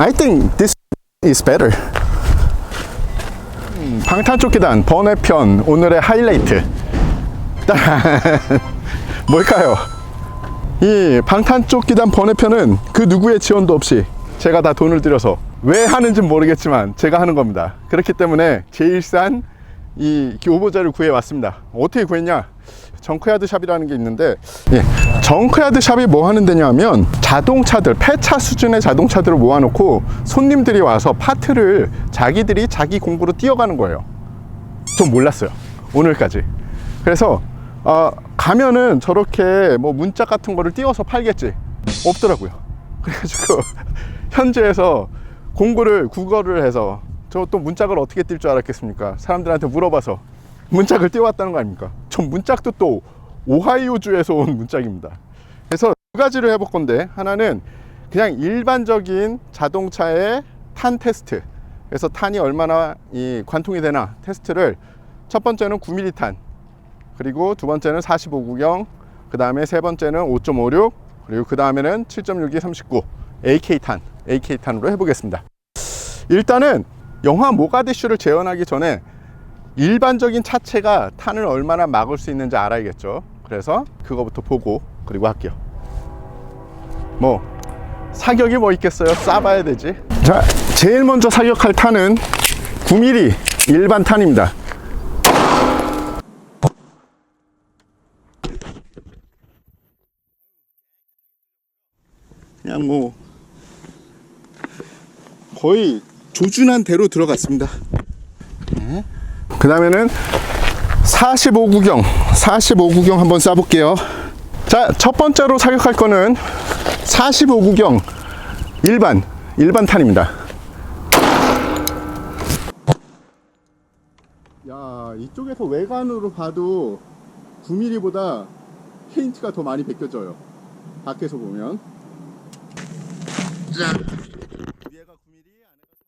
I think this is better. 음, 방탄조끼단 번외편 오늘의 하이라이트. 뭘까요? 이 방탄조끼단 번외편은 그 누구의 지원도 없이 제가 다 돈을 들여서 왜 하는지 모르겠지만 제가 하는 겁니다. 그렇기 때문에 제일 싼 이 오보자를 구해 왔습니다. 어떻게 구했냐? 정크야드 샵이라는 게 있는데 예, 정크야드 샵이 뭐 하는 데냐면 자동차들 폐차 수준의 자동차들을 모아놓고 손님들이 와서 파트를 자기들이 자기 공구로 띄어가는 거예요. 좀 몰랐어요. 오늘까지. 그래서 어, 가면은 저렇게 뭐 문짝 같은 거를 띄워서 팔겠지. 없더라고요. 그래가지고 현지에서 공구를 국어를 해서 저 또 문짝을 어떻게 띌줄 알았겠습니까? 사람들한테 물어봐서 문짝을 띄워왔다는 거 아닙니까? 저 문짝도 또 오하이오주에서 온 문짝입니다. 그래서 두 가지를 해볼 건데 하나는 그냥 일반적인 자동차의 탄 테스트. 그래서 탄이 얼마나 이 관통이 되나 테스트를 첫 번째는 9mm 탄, 그리고 두 번째는 45구경, 그 다음에 세 번째는 5.56, 그리고 그 다음에는 7.62, 39 AK 탄, AK 탄으로 해보겠습니다. 일단은 영화 모가디슈를 재현하기 전에 일반적인 차체가 탄을 얼마나 막을 수 있는지 알아야겠죠. 그래서 그거부터 보고 그리고 할게요. 뭐 사격이 뭐 있겠어요? 쏴봐야 되지. 자, 제일 먼저 사격할 탄은 9mm 일반 탄입니다. 그냥 뭐 거의 조준한 대로 들어갔습니다. 그 다음에는 45구경, 45구경 한번 쏴볼게요. 자, 첫 번째로 사격할 거는 45구경 일반, 일반 탄입니다. 야, 이쪽에서 외관으로 봐도 9mm보다 페인트가 더 많이 벗겨져요. 밖에서 보면. 자, 위에가 9mm, 아래가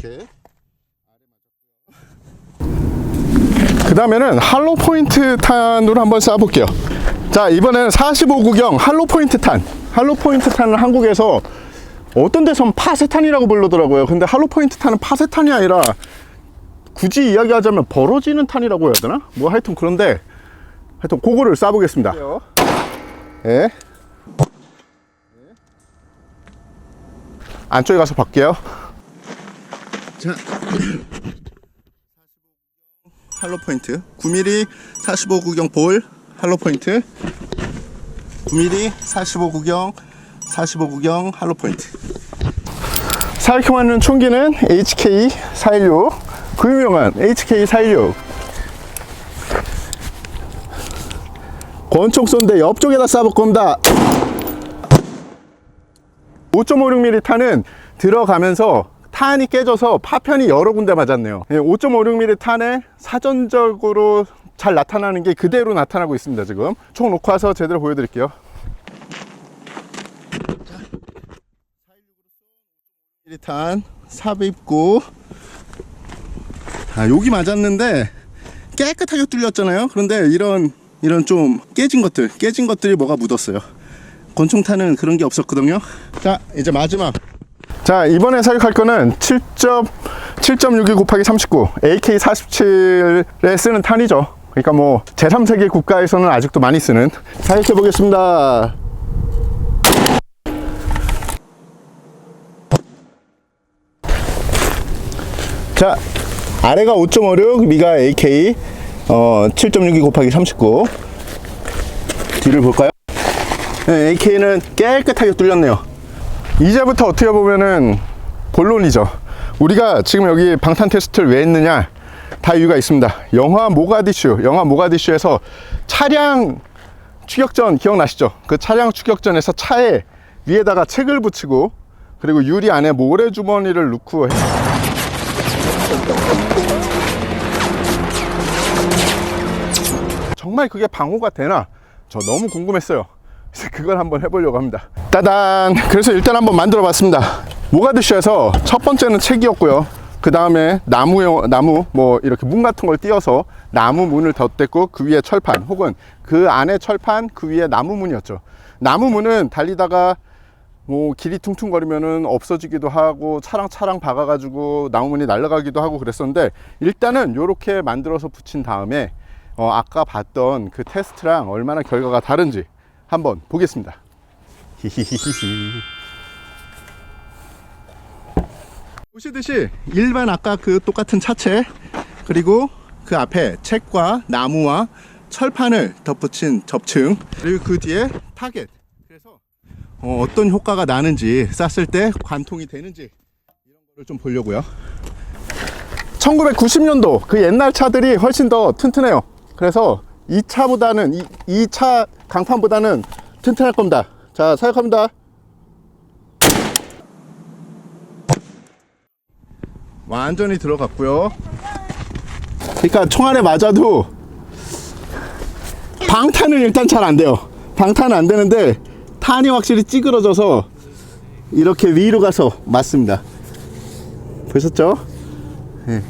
이렇게 그 다음에는 할로 포인트 탄으로 한번 쏴볼게요. 자, 이번에는 45구경 할로 포인트 탄. 할로 포인트 탄은 한국에서 어떤 데선 파세탄이라고 부르더라고요. 근데 할로 포인트 탄은 파세탄이 아니라 굳이 이야기하자면 벌어지는 탄이라고 해야 되나? 뭐 하여튼 그런데 하여튼 그거를 쏴보겠습니다. 예. 안쪽에 가서 볼게요. 자. 할로 포인트. 9mm 45 구경 볼 할로 포인트. 9mm 45 구경 45 구경 할로 포인트. 사격하는 총기는 HK 416 그 유명한 HK 416 권총 쏜데 옆쪽에다 쏴볼 겁니다. 5.56mm 탄은 들어가면서 탄이 깨져서 파편이 여러 군데 맞았네요. 5.56mm 탄에 사전적으로 잘 나타나는 게 그대로 나타나고 있습니다. 지금 총 놓고 와서 제대로 보여드릴게요. 1탄 삽입고 아 여기 맞았는데 깨끗하게 뚫렸잖아요. 그런데 이런 이런 좀 깨진 것들 깨진 것들이 뭐가 묻었어요. 권총탄은 그런 게 없었거든요. 자 이제 마지막 자 이번에 사격할 거는 7.7.62 곱하기 39 AK47에 쓰는 탄이죠. 그러니까 뭐 제3세계 국가에서는 아직도 많이 쓰는. 사격해 보겠습니다. 자 아래가 5.56 위가 AK 어, 7.62 곱하기 39 뒤를 볼까요? 네, AK는 깨끗하게 뚫렸네요 이제부터 어떻게 보면은 본론이죠. 우리가 지금 여기 방탄 테스트를 왜 했느냐? 다 이유가 있습니다. 영화 모가디슈, 영화 모가디슈에서 차량 추격전 기억나시죠? 그 차량 추격전에서 차에 위에다가 책을 붙이고 그리고 유리 안에 모래 주머니를 넣고 해- 정말 그게 방어가 되나? 저 너무 궁금했어요. 그걸 한번 해보려고 합니다. 따단! 그래서 일단 한번 만들어 봤습니다. 모가디슈에서 첫 번째는 책이었고요. 그 다음에 나무 나무 뭐 이렇게 문 같은 걸 띄어서 나무 문을 덧댔고 그 위에 철판 혹은 그 안에 철판 그 위에 나무 문이었죠. 나무 문은 달리다가 뭐 길이 퉁퉁거리면은 없어지기도 하고 차랑 차랑 박아가지고 나무 문이 날아가기도 하고 그랬었는데 일단은 이렇게 만들어서 붙인 다음에 어 아까 봤던 그 테스트랑 얼마나 결과가 다른지 한번 보겠습니다. 히히히히히. 보시듯이 일반 아까 그 똑같은 차체 그리고 그 앞에 책과 나무와 철판을 덧붙인 접층 그리고 그 뒤에 타겟 그래서 어, 떤 효과가 나는지 쐈을 때 관통이 되는지 이런 거를 좀 보려고요 1990년도 그 옛날 차들이 훨씬 더 튼튼해요 그래서 이 차보다는 이, 이 차 강판보다는 튼튼할 겁니다 자 사역합니다 완전히 들어갔고요. 그러니까 총알에 맞아도 방탄은 일단 잘 안 돼요. 방탄은 안 되는데 탄이 확실히 찌그러져서 이렇게 위로 가서 맞습니다. 보셨죠? 예.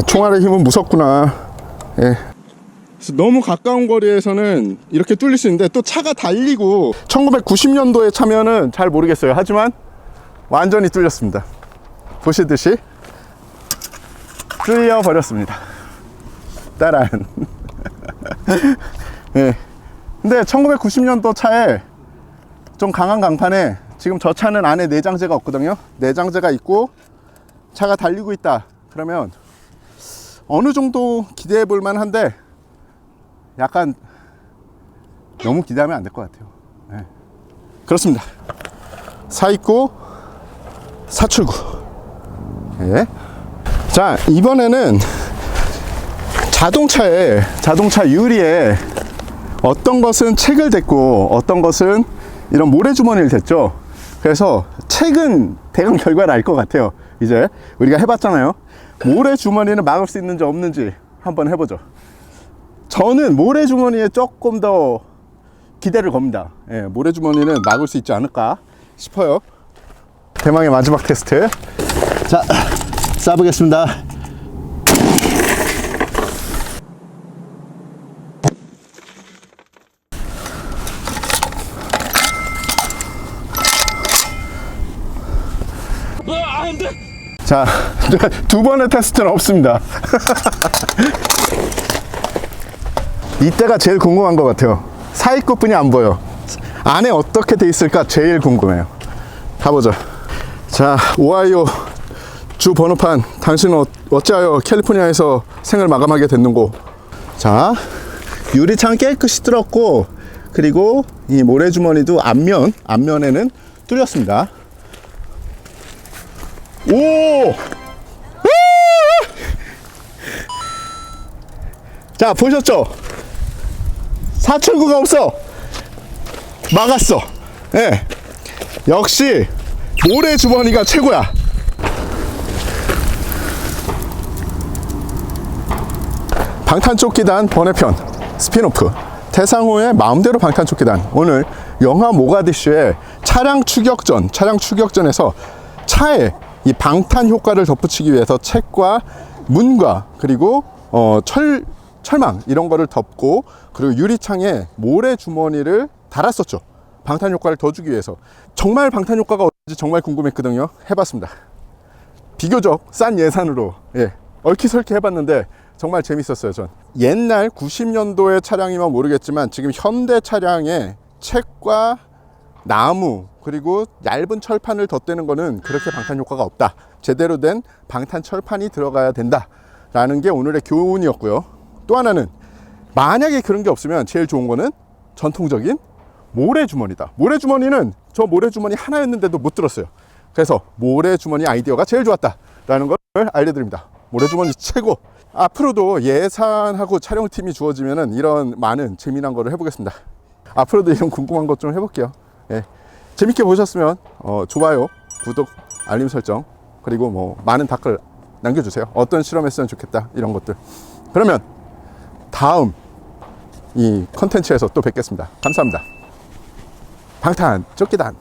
아, 총알의 힘은 무섭구나. 예. 너무 가까운 거리에서는 이렇게 뚫릴 수 있는데 또 차가 달리고 1990년도에 차면은 잘 모르겠어요. 하지만 완전히 뚫렸습니다. 보시듯이 뚫려 버렸습니다. 따란. 예. 근데 1990년도 차에 좀 강한 강판에 지금 저 차는 안에 내장재가 없거든요. 내장재가 있고 차가 달리고 있다. 그러면 어느 정도 기대해 볼 만한데 약간 너무 기대하면 안 될 것 같아요. 네. 그렇습니다. 사입구 사출구. 예. 자 이번에는 자동차에 자동차 유리에 어떤 것은 책을 댔고 어떤 것은 이런 모래주머니를 댔죠. 그래서 책은 대강 결과를 알 것 같아요. 이제 우리가 해봤잖아요. 모래 주머니는 막을 수 있는지 없는지 한번 해보죠. 저는 모래 주머니에 조금 더 기대를 겁니다. 예, 모래 주머니는 막을 수 있지 않을까 싶어요. 대망의 마지막 테스트. 자, 쏴보겠습니다. 자, 두 번의 테스트는 없습니다. 이때가 제일 궁금한 것 같아요. 사입구뿐이 안 보여. 안에 어떻게 돼 있을까 제일 궁금해요. 가보죠. 자, 오하이오 주 번호판 당신은 어- 어찌하여 캘리포니아에서 생을 마감하게 됐는고? 자, 유리창 깨끗이 뚫었고 그리고 이 모래주머니도 앞면 앞면에는 뚫렸습니다. 오! 자 보셨죠? 사출구가 없어. 막았어. 예. 역시 모래 주머니가 최고야. 방탄조끼단 번외편 스피노프 태상호의 마음대로 방탄조끼단 오늘 영화 모가디슈의 차량 추격전 차량 추격전에서 차에 이 방탄 효과를 덧붙이기 위해서 책과 문과 그리고 어, 철 철망 이런 거를 덮고 그리고 유리창에 모래 주머니를 달았었죠. 방탄 효과를 더 주기 위해서 정말 방탄 효과가 어떤지 정말 궁금했거든요. 해봤습니다. 비교적 싼 예산으로 예, 얼키설키 해봤는데 정말 재밌었어요. 전 옛날 90년도의 차량이면 모르겠지만 지금 현대 차량에 책과 나무 그리고 얇은 철판을 덧대는 거는 그렇게 방탄 효과가 없다. 제대로 된 방탄 철판이 들어가야 된다 라는 게 오늘의 교훈이었고요. 또 하나는 만약에 그런 게 없으면 제일 좋은 거는 전통적인 모래 주머니다. 모래 주머니는 저 모래 주머니 하나였는데도 못 들었어요. 그래서 모래 주머니 아이디어가 제일 좋았다라는 걸 알려드립니다. 모래 주머니 최고. 앞으로도 예산하고 촬영팀이 주어지면은 이런 많은 재미난 거를 해보겠습니다. 앞으로도 이런 궁금한 것 좀 해볼게요. 예. 재밌게 보셨으면 어, 좋아요, 구독, 알림 설정 그리고 뭐 많은 댓글 남겨주세요. 어떤 실험했으면 좋겠다 이런 것들. 그러면 다음 이 컨텐츠에서 또 뵙겠습니다. 감사합니다. 방탄 쫓기단